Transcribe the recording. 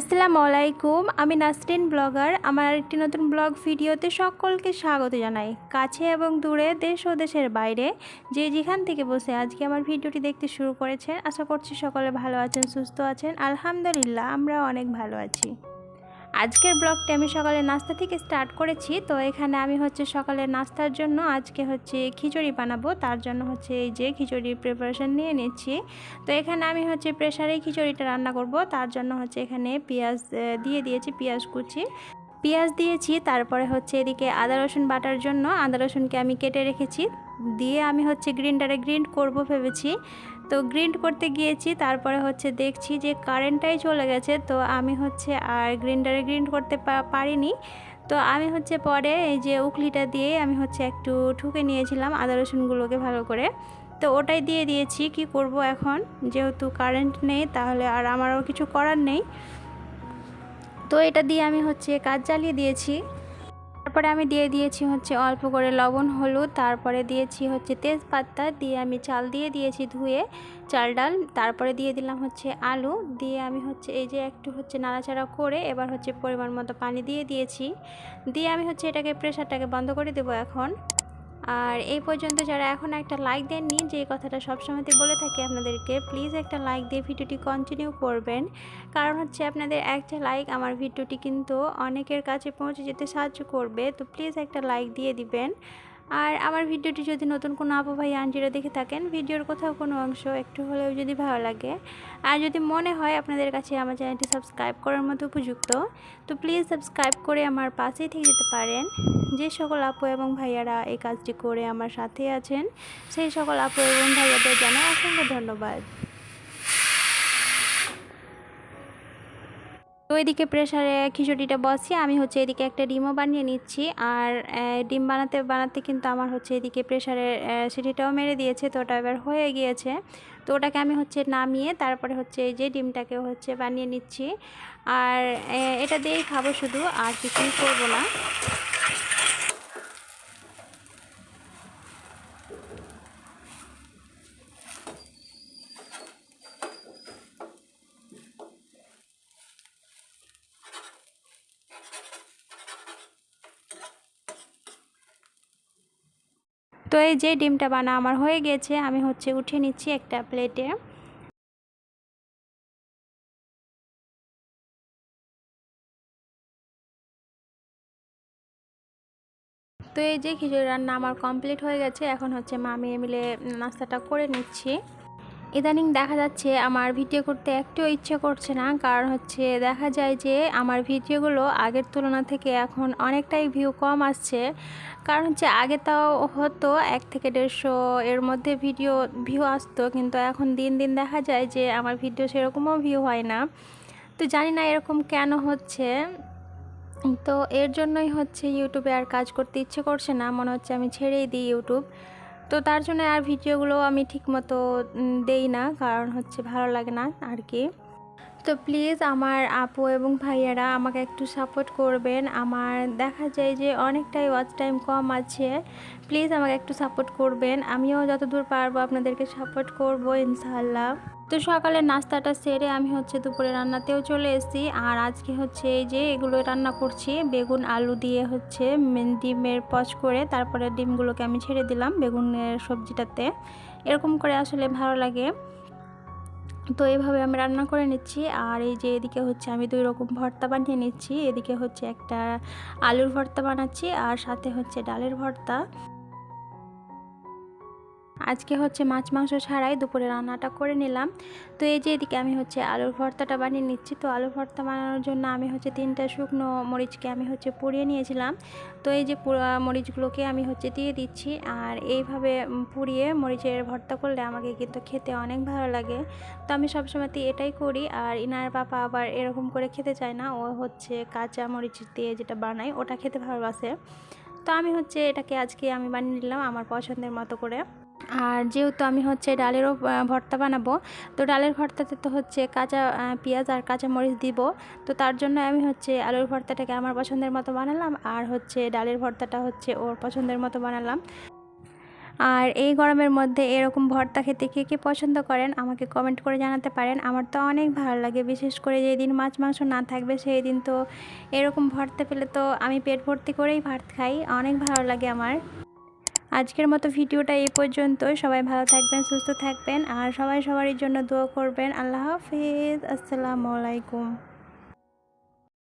আসসালামু আলাইকুম আমি নাসরিন ব্লগার। আমার একটি নতুন ব্লগ ভিডিওতে সকলকে স্বাগত জানাই। কাছে এবং দূরে দেশ ও দেশের বাইরে যে যেখান থেকে বসে আজকে আমার ভিডিওটি দেখতে শুরু করেছেন, আশা করছি সকলে ভালো আছেন, সুস্থ আছেন। আলহামদুলিল্লাহ আমরা অনেক ভালো আছি। আজকের ব্লগটি আমি সকালে নাস্তা থেকে স্টার্ট করেছি। তো এখানে আমি হচ্ছে সকালে নাস্তার জন্য আজকে হচ্ছে খিচুড়ি বানাবো। তার জন্য হচ্ছে এই যে খিচুড়ির প্রিপারেশন নিয়ে নিচ্ছি। তো এখানে আমি হচ্ছে প্রেশারেই খিচুড়িটা রান্না করব। তার জন্য হচ্ছে এখানে পেঁয়াজ দিয়ে দিয়েছি পেঁয়াজ কুচি। পেঁয়াজ দিয়েছি, তারপরে হচ্ছে এদিকে আদা, রসুন বাটার জন্য আদা, রসুনকে আমি কেটে রেখেছি। দিয়ে আমি হচ্ছে গ্রিন্ডারে গ্রিন্ড করব ভেবেছি। তো গ্রিন্ড করতে গিয়েছি, তারপরে হচ্ছে দেখছি যে কারেন্টটাই চলে গেছে, তো আমি হচ্ছে আর গ্রিন্ডারে গ্রিন্ড করতে পারিনি। তো আমি হচ্ছে পরে এই যে উখলিটা দিয়ে আমি হচ্ছে একটু ঠুকে নিয়েছিলাম আদা রসুনগুলোকে ভালো করে। তো ওটাই দিয়ে দিয়েছি, কি করব এখন? যেহেতু কারেন্ট নেই, তাহলে আর আমারও কিছু করার নেই। তো এটা দিয়ে আমি হচ্ছে কাজ চালিয়ে দিয়েছি। তারপরে আমি দিয়ে দিয়েছি হচ্ছে অল্প করে লবণ, হলুদ, তারপরে দিয়েছি হচ্ছে তেজপাতা, দিয়ে আমি চাল দিয়ে দিয়েছি ধুয়ে চাল ডাল, তারপরে দিয়ে দিলাম হচ্ছে আলু, দিয়ে আমি হচ্ছে এই যে একটু হচ্ছে নাড়াচাড়া করে এবার হচ্ছে পরিমাণ মতো পানি দিয়ে দিয়েছি। দিয়ে আমি হচ্ছে এটাকে প্রেশারটাকে বন্ধ করে দেবো এখন। আর এই পর্যন্ত যারা এখন একটা লাইক দেননি, যে কথাটা সবসময়তে বলে থাকি আপনাদেরকে প্লিজ একটা লাইক দিয়ে ভিডিওটি কন্টিনিউ করবেন। কারণ হচ্ছে আপনাদের একটা লাইক আমার ভিডিওটি কিন্তু অনেকের কাছে পৌঁছে যেতে সাহায্য করবে, তো প্লিজ একটা লাইক দিয়ে দিবেন। আর আমার ভিডিওটি যদি নতুন কোনো আপু ভাই, আনজিরা দেখে থাকেন, ভিডিওর কোথাও কোনো অংশ একটু হলেও যদি ভালো লাগে। আর যদি মনে হয় আপনাদের কাছে আমার চ্যানেলটি সাবস্ক্রাইব করার মতো উপযুক্ত, তো প্লিজ সাবস্ক্রাইব করে আমার পাশেই থেকে যেতে পারেন। যে সকল আপু এবং ভাইয়ারা এই কাজটি করে আমার সাথে আছেন, সেই সকল আপু এবং ভাইয়াদের জানাই অসংখ্য ধন্যবাদ। তো এদিকে প্রেশারে খিচুড়িটা বসিয়ে আমি হচ্ছে এদিকে একটা ডিমও বানিয়ে নিচ্ছি। আর ডিম বানাতে বানাতে কিন্তু আমার হচ্ছে এদিকে প্রেশারে সিটিটাও মেরে দিয়েছে, তো ওটা এবার হয়ে গিয়েছে। তো ওটাকে আমি হচ্ছে নামিয়ে তারপরে হচ্ছে এই যে ডিমটাকে হচ্ছে বানিয়ে নিচ্ছি। আর এটা দিয়েই খাব শুধু, আর কিছুই করব না। তো এই যে ডিমটা বানা আমার হয়ে গেছে, আমি হচ্ছে উঠে নিচ্ছি একটা প্লেটে। তো এই যে খিচুড়ি রান্না আমার কমপ্লিট হয়ে গেছে, এখন হচ্ছে মামি মিলে নাস্তাটা করে নিচ্ছি। ইদানিং দেখা যাচ্ছে আমার ভিডিও করতে একটু ইচ্ছে করছে না। কারণ হচ্ছে দেখা যায় যে আমার ভিডিওগুলো আগের তুলনা থেকে এখন অনেকটাই ভিউ কম আসছে। কারণ হচ্ছে আগে তাও হতো এক থেকে দেড়শো এর মধ্যে ভিডিও ভিউ আসতো। কিন্তু এখন দিন দিন দেখা যায় যে আমার ভিডিও সেরকমও ভিউ হয় না। তো জানি না এরকম কেন হচ্ছে। তো এর জন্যই হচ্ছে ইউটিউবে আর কাজ করতে ইচ্ছে করছে না। মনে হচ্ছে আমি ছেড়েই দিই ইউটিউব তো তার জন্য আর ভিডিওগুলো আমি ঠিকমতো দেই না, কারণ হচ্ছে ভালো লাগে না আর কি তো প্লিজ আমার আপু এবং ভাইয়ারা আমাকে একটু সাপোর্ট করবেন। আমার দেখা যায় যে অনেকটাই ওয়াচ টাইম কম আছে। প্লিজ আমাকে একটু সাপোর্ট করবেন। আমিও যতদূর পারব আপনাদেরকে সাপোর্ট করব, ইনশাআল্লাহ। তো সকালে নাস্তাটা সেরে আমি হচ্ছে দুপুরে রান্নাতেও চলে এসেছি। আর আজকে হচ্ছে এই যে এগুলো রান্না করছি, বেগুন, আলু দিয়ে হচ্ছে ডিমের পচ করে তারপরে ডিমগুলোকে আমি ছেড়ে দিলাম বেগুনের সবজিটাতে। এরকম করে আসলে ভালো লাগে। তো এইভাবে আমি রান্না করে নিচ্ছি। আর এই যে এদিকে হচ্ছে আমি দুই রকম ভর্তা বানিয়ে নিচ্ছি। এদিকে হচ্ছে একটা আলুর ভর্তা বানাচ্ছি আর সাথে হচ্ছে ডালের ভর্তা। আজকে হচ্ছে মাছ, মাংস ছাড়াই দুপুরে রান্নাটা করে নিলাম। তো এই যে এদিকে আমি হচ্ছে আলুর ভর্তাটা বানিয়ে নিচ্ছি। তো আলুর ভর্তা বানানোর জন্য আমি হচ্ছে তিনটা শুকনো মরিচকে আমি হচ্ছে পুড়িয়ে নিয়েছিলাম। তো এই যে মরিচগুলোকে আমি হচ্ছে দিয়ে দিচ্ছি। আর এইভাবে পুড়িয়ে মরিচের ভর্তা করলে আমাকে কিন্তু খেতে অনেক ভালো লাগে। তো আমি সবসময়তে এটাই করি। আর ইনার পাপা আবার এরকম করে খেতে চায় না। ও হচ্ছে কাঁচা মরিচ দিয়ে যেটা বানাই ওটা খেতে ভালোবাসে। তো আমি হচ্ছে এটাকে আজকে আমি বানিয়ে নিলাম আমার পছন্দের মতো করে। আর যেহেতু আমি হচ্ছে ডালেরও ভর্তা বানাবো, তো ডালের ভর্তাতে তো হচ্ছে কাঁচা পেঁয়াজ আর কাঁচা মরিচ দিব। তো তার জন্য আমি হচ্ছে আলুর ভর্তাটাকে আমার পছন্দের মতো বানালাম আর হচ্ছে ডালের ভর্তাটা হচ্ছে ওর পছন্দের মতো বানালাম। আর এই গরমের মধ্যে এরকম ভর্তা খেতে কে কে পছন্দ করেন আমাকে কমেন্ট করে জানাতে পারেন। আমার তো অনেক ভালো লাগে, বিশেষ করে যেদিন মাছ, মাংস না থাকবে সেই দিন তো এরকম ভর্তা পেলে তো আমি পেট ভর্তি করেই ভাত খাই। অনেক ভালো লাগে আমার। আজকের মতো ভিডিওটা এই পর্যন্ত। সবাই ভালো থাকবেন, সুস্থ থাকবেন, আর সবাই সবারই জন্য দোয়া করবেন। আল্লাহ হাফিজ। আসসালামু আলাইকুম।